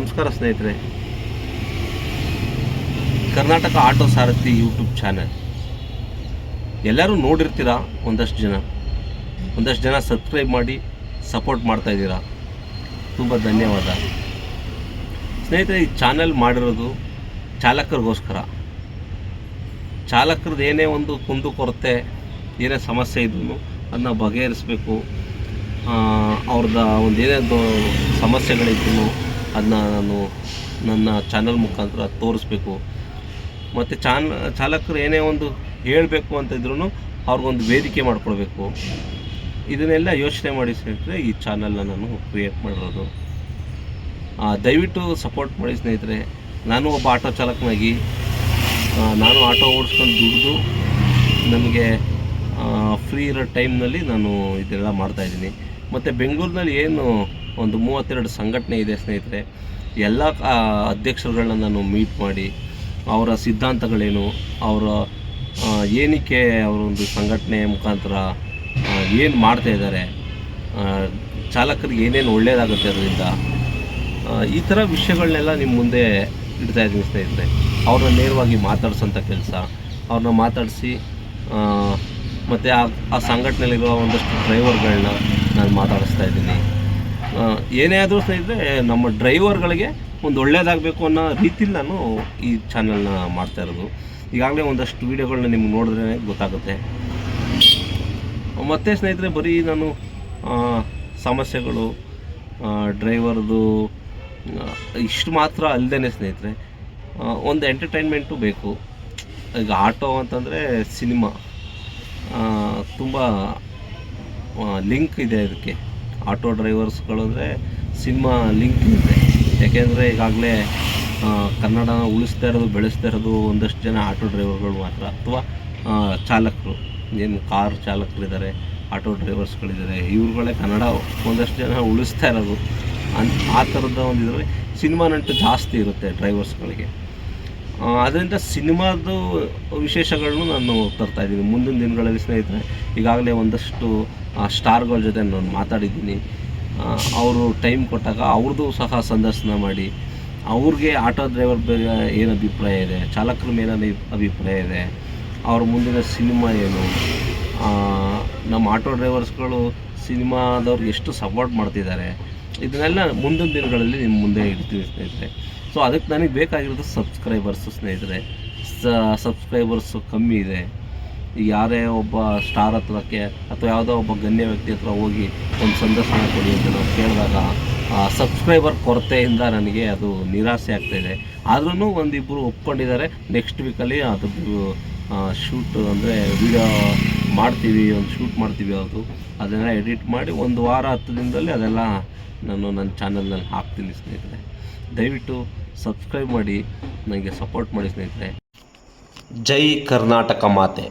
ನಮಸ್ಕಾರ ಸ್ನೇಹಿತರೆ. Karnataka auto Sarathi YouTube channel. ಎಲ್ಲರೂ ನೋಡಿರ್ತೀರಾ? ಒಂದಷ್ಟು ಜನ. ಒಂದಷ್ಟು ಜನ ಸಬ್ಸ್ಕ್ರೈಬ್ ಮಾಡಿ ಸಪೋರ್ಟ್ ಮಾಡ್ತಾ ಇದ್ದೀರಾ. ತುಂಬ ಧನ್ಯವಾದ. ಸ್ನೇಹಿತರೆ, ಈ ಚಾನಲ್ ಮಾಡಿರೋದು ಚಾಲಕರಿಗೋಸ್ಕರ. ಚಾಲಕರದ್ದು ಏನೇ ಒಂದು ಕುಂದು ಕೊರತೆ, ಏನೇ ಸಮಸ್ಯೆ ಇದ್ರೂ ಅದನ್ನ ಬಗೆಹರಿಸಬೇಕು. ಅವ್ರದ್ದು ಒಂದು ಏನೇನು ಸಮಸ್ಯೆಗಳಿದ್ರು ಅದನ್ನ ನಾನು ನನ್ನ ಚಾನಲ್ ಮುಖಾಂತರ ತೋರಿಸ್ಬೇಕು. ಮತ್ತು ಚಾನ್, ಚಾಲಕರು ಏನೇ ಒಂದು ಹೇಳಬೇಕು ಅಂತ ಇದ್ರೂ ಅವ್ರಿಗೊಂದು ವೇದಿಕೆ ಮಾಡಿಕೊಡ್ಬೇಕು. ಇದನ್ನೆಲ್ಲ ಯೋಚನೆ ಮಾಡಿ ಸ್ನೇಹಿತರೆ, ಈ ಚಾನಲ್ನ ನಾನು ಕ್ರಿಯೇಟ್ ಮಾಡಿರೋದು. ದಯವಿಟ್ಟು ಸಪೋರ್ಟ್ ಮಾಡಿ ಸ್ನೇಹಿತರೆ. ನಾನು ಒಬ್ಬ ಆಟೋ ಚಾಲಕನಾಗಿ ನಾನು ಆಟೋ ಓಡಿಸ್ಕೊಂಡು ದುಡಿದು ನನಗೆ ಫ್ರೀ ಇರೋ ಟೈಮ್ನಲ್ಲಿ ನಾನು ಇದೆಲ್ಲ ಮಾಡ್ತಾಯಿದ್ದೀನಿ ಮತ್ತು ಬೆಂಗಳೂರಿನಲ್ಲಿ ಏನು ಒಂದು ಮೂವತ್ತೆರಡು ಸಂಘಟನೆ ಇದೆ ಸ್ನೇಹಿತರೆ, ಎಲ್ಲ ಅಧ್ಯಕ್ಷರುಗಳನ್ನ ನಾನು ಮೀಟ್ ಮಾಡಿ, ಅವರ ಸಿದ್ಧಾಂತಗಳೇನು, ಅವರ ಏನಕ್ಕೆ ಅವರೊಂದು ಸಂಘಟನೆ ಮುಖಾಂತರ ಏನು ಮಾಡ್ತಾ ಇದ್ದಾರೆ ಚಾಲಕರಿಗೆ ಏನೇನು ಒಳ್ಳೆಯದಾಗುತ್ತೆ ಅದರಿಂದ ಈ ಥರ ವಿಷಯಗಳನ್ನೆಲ್ಲ ನಿಮ್ಮ ಮುಂದೆ ಇಡ್ತಾ ಇದ್ದೀನಿ ಸ್ನೇಹಿತರೆ. ಅವ್ರನ್ನ ನೇರವಾಗಿ ಮಾತಾಡ್ಸೋಂಥ ಕೆಲಸ, ಅವ್ರನ್ನ ಮಾತಾಡಿಸಿ ಮತ್ತು ಆ ಆ ಸಂಘಟನೆಯಲ್ಲಿರುವ ಒಂದಷ್ಟು ಡ್ರೈವರ್ಗಳನ್ನ ನಾನು ಮಾತಾಡಿಸ್ತಾ ಇದ್ದೀನಿ. ಏನೇ ಆದರೂ ಸ್ನೇಹಿತರೆ ನಮ್ಮ ಡ್ರೈವರ್ಗಳಿಗೆ ಒಂದು ಒಳ್ಳೇದಾಗಬೇಕು ಅನ್ನೋ ರೀತಿಲಿ ನಾನು ಈ ಚಾನಲ್ನ ಮಾಡ್ತಾ ಇರೋದು. ಈಗಾಗಲೇ ಒಂದಷ್ಟು ವೀಡಿಯೋಗಳನ್ನ ನಿಮ್ಗೆ ನೋಡಿದ್ರೆ ಗೊತ್ತಾಗುತ್ತೆ. ಮತ್ತು ಸ್ನೇಹಿತರೆ, ಬರೀ ನಾನು ಸಮಸ್ಯೆಗಳು ಡ್ರೈವರ್ದು ಇಷ್ಟು ಮಾತ್ರ ಅಲ್ಲದೇ ಸ್ನೇಹಿತರೆ. ಒಂದು ಎಂಟರ್ಟೈನ್ಮೆಂಟು ಬೇಕು. ಈಗ ಆಟೋ ಅಂತಂದರೆ ಸಿನಿಮಾ. ತುಂಬ ಲಿಂಕ್ ಇದೆ ಇದಕ್ಕೆ. ಆಟೋ ಡ್ರೈವರ್ಸ್ಗಳು ಅಂದರೆ ಸಿನಿಮಾ ಲಿಂಕ್ ಇದೆ. ಯಾಕೆಂದರೆ ಈಗಾಗಲೇ ಕನ್ನಡನ ಉಳಿಸ್ತಾ ಇರೋದು, ಬೆಳೆಸ್ತಾ ಇರೋದು ಒಂದಷ್ಟು ಜನ ಆಟೋ ಡ್ರೈವರ್ಗಳು ಮಾತ್ರ. ಅಥವಾ ಚಾಲಕರು, ಏನು ಕಾರ್ ಚಾಲಕರಿದ್ದಾರೆ, ಆಟೋ ಡ್ರೈವರ್ಸ್ಗಳಿದ್ದಾರೆ, ಇವ್ರುಗಳೇ ಕನ್ನಡ ಒಂದಷ್ಟು ಜನ ಉಳಿಸ್ತಾ ಇರೋದು. ಅನ್, ಆ ಥರದ ಒಂದು ಇದರಲ್ಲಿ ಸಿನಿಮಾ ನಂಟು ಜಾಸ್ತಿ ಇರುತ್ತೆ ಡ್ರೈವರ್ಸ್ಗಳಿಗೆ. ಅದರಿಂದ ಸಿನಿಮಾದು ವಿಶೇಷಗಳನ್ನು ನಾನು ತರ್ತಾ ಇದ್ದೀನಿ. ಮುಂದಿನ ದಿನಗಳಲ್ಲಿ ಸ್ನೇಹಿತರೆ, ಈಗಾಗಲೇ ಒಂದಷ್ಟು ಆ, ಸ್ಟಾರ್ಗಳ ಜೊತೆ ನಾನು ಮಾತಾಡಿದ್ದೀನಿ. ಅವರು ಟೈಮ್ ಕೊಟ್ಟಾಗ ಅವ್ರದ್ದು ಸಹ ಸಂದರ್ಶನ ಮಾಡಿ ಅವ್ರಿಗೆ ಆಟೋ ಡ್ರೈವರ್ ಬಗ್ಗೆ ಏನು ಅಭಿಪ್ರಾಯ ಇದೆ ಚಾಲಕರ ಮೇಲೆ ಅಭಿಪ್ರಾಯ ಇದೆ ಅವ್ರ ಮುಂದಿನ ಸಿನಿಮಾ ಏನು? ನಮ್ಮ ಆಟೋ ಡ್ರೈವರ್ಸ್ಗಳು ಸಿನಿಮಾದವ್ರಿಗೆ ಎಷ್ಟು ಸಪೋರ್ಟ್ ಮಾಡ್ತಿದ್ದಾರೆ? ಇದನ್ನೆಲ್ಲ ಮುಂದಿನ ದಿನಗಳಲ್ಲಿ ನಿಮ್ಮ ಮುಂದೆ ಇಡ್ತೀವಿ ಸ್ನೇಹಿತರೆ. ಸೊ ಅದಕ್ಕೆ ನನಗೆ ಬೇಕಾಗಿರೋದು ಸಬ್ಸ್ಕ್ರೈಬರ್ಸು ಸ್ನೇಹಿತರೆ. ಸಬ್ಸ್ಕ್ರೈಬರ್ಸು ಕಮ್ಮಿ ಇದೆ. ಯಾರೇ ಒಬ್ಬ ಸ್ಟಾರ್ ಹತ್ರಕ್ಕೆ ಅಥವಾ ಯಾವುದೋ ಒಬ್ಬ ಗಣ್ಯ ವ್ಯಕ್ತಿ ಹತ್ರ ಹೋಗಿ ಒಂದು ಸಂದರ್ಶನ ಕೊಡಿ ಅಂತ ನಾವು ಕೇಳಿದಾಗ ಸಬ್ಸ್ಕ್ರೈಬರ್ ಕೊರತೆಯಿಂದ ನನಗೆ ಅದು ನಿರಾಸೆ ಆಗ್ತಾಯಿದೆ ಆದ್ರೂ ಒಂದಿಬ್ಬರು ಒಪ್ಕೊಂಡಿದ್ದಾರೆ. ನೆಕ್ಸ್ಟ್ ವೀಕಲ್ಲಿ ಅದ್ರದ್ದು ಶೂಟ್ ಅಂದರೆ ವಿಡಿಯೋ ಮಾಡ್ತೀವಿ, ಒಂದು ಶೂಟ್ ಮಾಡ್ತೀವಿ ಅದು ಅದನ್ನೆಲ್ಲ ಎಡಿಟ್ ಮಾಡಿ ಒಂದು ವಾರ ಹತ್ತು ದಿನದಲ್ಲಿ ಅದೆಲ್ಲ ನಾನು ನನ್ನ ಚಾನಲ್ನಲ್ಲಿ ಹಾಕ್ತೀನಿ ಸ್ನೇಹಿತರೆ. ದಯವಿಟ್ಟು ಸಬ್ಸ್ಕ್ರೈಬ್ ಮಾಡಿ, ನನಗೆ ಸಪೋರ್ಟ್ ಮಾಡಿ ಸ್ನೇಹಿತರೆ. ಜೈ ಕರ್ನಾಟಕ ಮಾತೆ.